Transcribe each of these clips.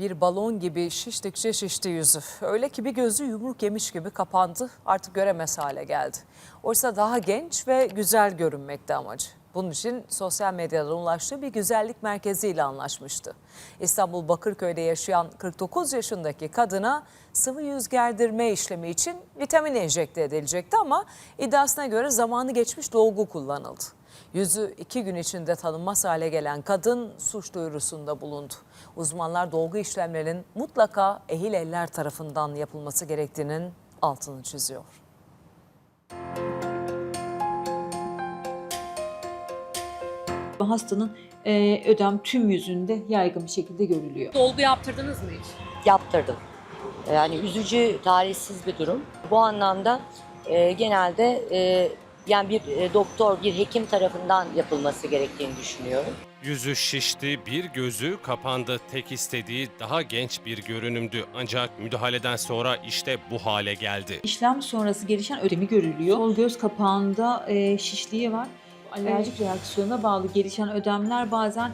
Bir balon gibi şiştikçe şişti yüzü. Öyle ki bir gözü yumruk yemiş gibi kapandı. Artık göremez hale geldi. Oysa daha genç ve güzel görünmekte amacı. Bunun için sosyal medyadan ulaştığı bir güzellik merkeziyle anlaşmıştı. İstanbul Bakırköy'de yaşayan 49 yaşındaki kadına sıvı yüz gerdirme işlemi için vitamin enjekte edilecekti ama iddiasına göre zamanı geçmiş dolgu kullanıldı. Yüzü iki gün içinde tanınmaz hale gelen kadın suç duyurusunda bulundu. Uzmanlar dolgu işlemlerinin mutlaka ehil eller tarafından yapılması gerektiğinin altını çiziyor. Hastanın e, ödem tüm yüzünde yaygın bir şekilde görülüyor. Dolgu yaptırdınız mı hiç? yaptırdım. Yani üzücü, talihsiz bir durum. Bu anlamda e, genelde e, yani bir e, doktor, bir hekim tarafından yapılması gerektiğini düşünüyorum. Yüzü şişti, bir gözü kapandı. Tek istediği daha genç bir görünümdü. Ancak müdahaleden sonra işte bu hale geldi. İşlem sonrası gelişen ödemi görülüyor. Sol göz kapağında e, şişliği var. Alerjik reaksiyona bağlı gelişen ödemler bazen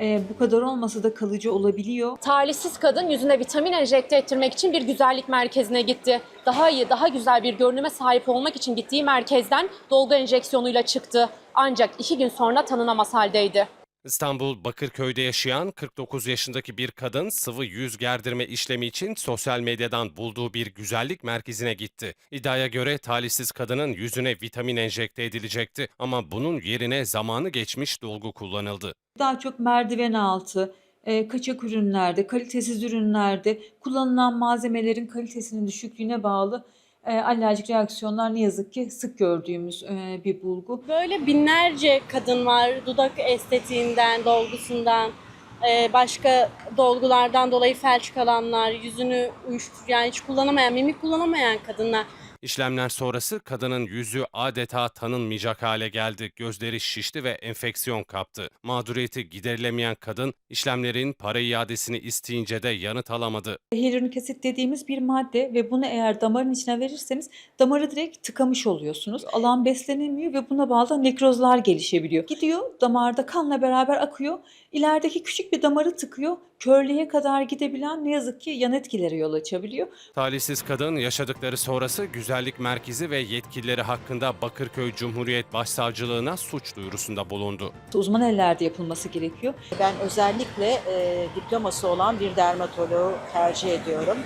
e, bu kadar olmasa da kalıcı olabiliyor. Talihsiz kadın yüzüne vitamin enjekte ettirmek için bir güzellik merkezine gitti. Daha iyi, daha güzel bir görünüme sahip olmak için gittiği merkezden dolgu enjeksiyonuyla çıktı. Ancak iki gün sonra tanınamaz haldeydi. İstanbul Bakırköy'de yaşayan 49 yaşındaki bir kadın sıvı yüz gerdirme işlemi için sosyal medyadan bulduğu bir güzellik merkezine gitti. İddiaya göre talihsiz kadının yüzüne vitamin enjekte edilecekti ama bunun yerine zamanı geçmiş dolgu kullanıldı. Daha çok merdiven altı, e, kaçak ürünlerde, kalitesiz ürünlerde kullanılan malzemelerin kalitesinin düşüklüğüne bağlı alerjik reaksiyonlar ne yazık ki sık gördüğümüz e, bir bulgu. Böyle binlerce kadın var dudak estetiğinden, dolgusundan, e, başka dolgulardan dolayı felç kalanlar, yüzünü uyuştur yani hiç kullanamayan, mimik kullanamayan kadınlar. İşlemler sonrası kadının yüzü adeta tanınmayacak hale geldi. Gözleri şişti ve enfeksiyon kaptı. Mağduriyeti giderilemeyen kadın işlemlerin para iadesini isteyince de yanıt alamadı. Hyaluronik asit dediğimiz bir madde ve bunu eğer damarın içine verirseniz damarı direkt tıkamış oluyorsunuz. Alan beslenemiyor ve buna bağlı nekrozlar gelişebiliyor. Gidiyor damarda kanla beraber akıyor. İlerideki küçük bir damarı tıkıyor. Körlüğe kadar gidebilen ne yazık ki yan etkilere yol açabiliyor. Talihsiz kadın yaşadıkları sonrası güzellik merkezi ve yetkilileri hakkında Bakırköy Cumhuriyet Başsavcılığına suç duyurusunda bulundu. Uzman ellerde yapılması gerekiyor. Ben özellikle e, diploması olan bir dermatoloğu tercih ediyorum.